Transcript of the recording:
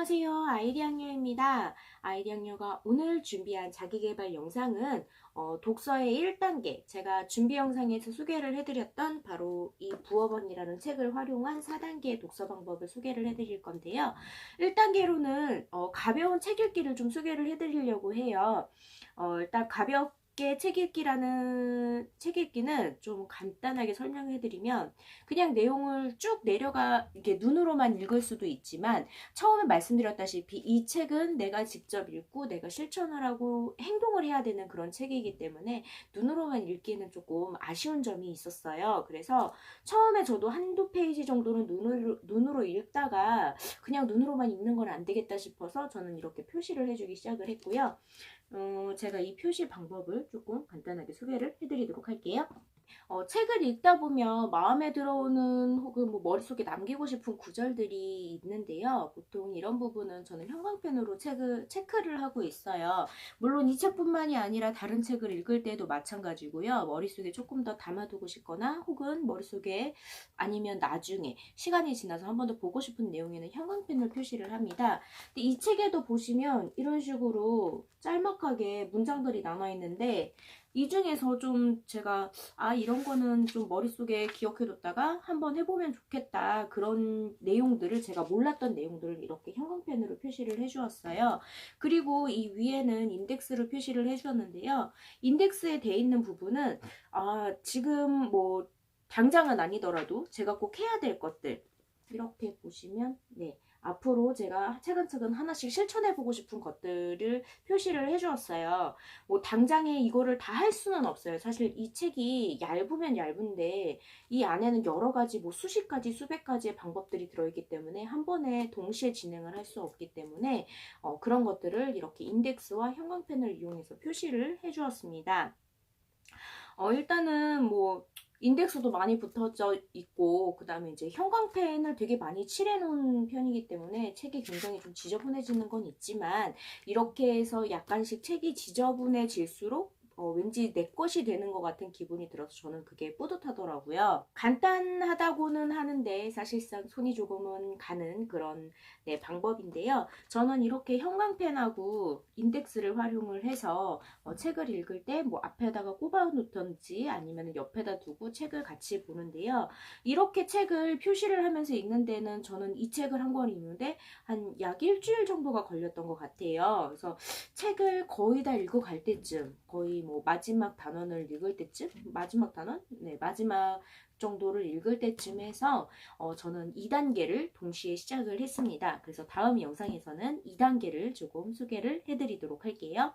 안녕하세요. 아이디학녀입니다. 아이디학녀가 오늘 준비한 자기개발 영상은 어, 독서의 1단계, 제가 준비 영상에서 소개를 해드렸던 바로 이 부어번이라는 책을 활용한 4단계 독서 방법을 소개를 해드릴 건데요. 1단계로는 어, 가벼운 책 읽기를 좀 소개를 해드리려고 해요. 어, 일단 가볍 쉽게 책 읽기라는 책 읽기는 좀 간단하게 설명해 드리면 그냥 내용을 쭉 내려가 이게 눈으로만 읽을 수도 있지만 처음에 말씀드렸다시피 이 책은 내가 직접 읽고 내가 실천을 하고 행동을 해야 되는 그런 책이기 때문에 눈으로만 읽기에는 조금 아쉬운 점이 있었어요. 그래서 처음에 저도 한두 페이지 정도는 눈으로, 눈으로 읽다가 그냥 눈으로만 읽는 건 안 되겠다 싶어서 저는 이렇게 표시를 해주기 시작을 했고요. 어, 제가 이 표시 방법을 조금 간단하게 소개를 해드리도록 할게요. 어, 책을 읽다 보면 마음에 들어오는 혹은 뭐 머릿속에 남기고 싶은 구절들이 있는데요. 보통 이런 부분은 저는 형광펜으로 책을 체크를 하고 있어요. 물론 이 책뿐만이 아니라 다른 책을 읽을 때도 마찬가지고요. 머릿속에 조금 더 담아두고 싶거나 혹은 머릿속에 아니면 나중에 시간이 지나서 한 번 더 보고 싶은 내용에는 형광펜을 표시를 합니다. 근데 이 책에도 보시면 이런 식으로 짤막하게 문장들이 남아 있는데 이 중에서 좀 제가 아 이런 거는 좀 머릿속에 기억해뒀다가 한번 해보면 좋겠다 그런 내용들을 제가 몰랐던 내용들을 이렇게 형광펜으로 표시를 해주었어요. 그리고 이 위에는 인덱스를 표시를 해주었는데요. 인덱스에 돼 있는 부분은 아 지금 뭐 당장은 아니더라도 제가 꼭 해야 될 것들 이렇게 보시면 네 앞으로 제가 차근차근 하나씩 실천해 보고 싶은 것들을 표시를 해 주었어요. 뭐 당장에 이거를 다 할 수는 없어요. 사실 이 책이 얇으면 얇은데 이 안에는 여러 가지 뭐 수십 가지 수백 가지의 방법들이 들어 있기 때문에 한 번에 동시에 진행을 할 수 없기 때문에 어, 그런 것들을 이렇게 인덱스와 형광펜을 이용해서 표시를 해 주었습니다. 어, 일단은 뭐 인덱스도 많이 붙어져 있고 그 다음에 이제 형광펜을 되게 많이 칠해 놓은 편이기 때문에 책이 굉장히 좀 지저분해지는 건 있지만 이렇게 해서 약간씩 책이 지저분해질수록 어, 왠지 내 것이 되는 것 같은 기분이 들어서 저는 그게 뿌듯하더라고요. 간단하다고는 하는데 사실상 손이 조금은 가는 그런 네, 방법인데요. 저는 이렇게 형광펜하고 인덱스를 활용을 해서 어, 책을 읽을 때 뭐 앞에다가 꼽아 놓던지 아니면 옆에다 두고 책을 같이 보는데요. 이렇게 책을 표시를 하면서 읽는 데는 저는 이 책을 한 권 읽는데 한 약 일주일 정도가 걸렸던 것 같아요. 그래서 책을 거의 다 읽어갈 때쯤 거의 뭐 마지막 단원을 읽을 때쯤 마지막 단원? 네 마지막 정도를 읽을 때쯤 해서 어, 저는 2단계를 동시에 시작을 했습니다. 그래서 다음 영상에서는 2단계를 조금 소개를 해드리도록 할게요.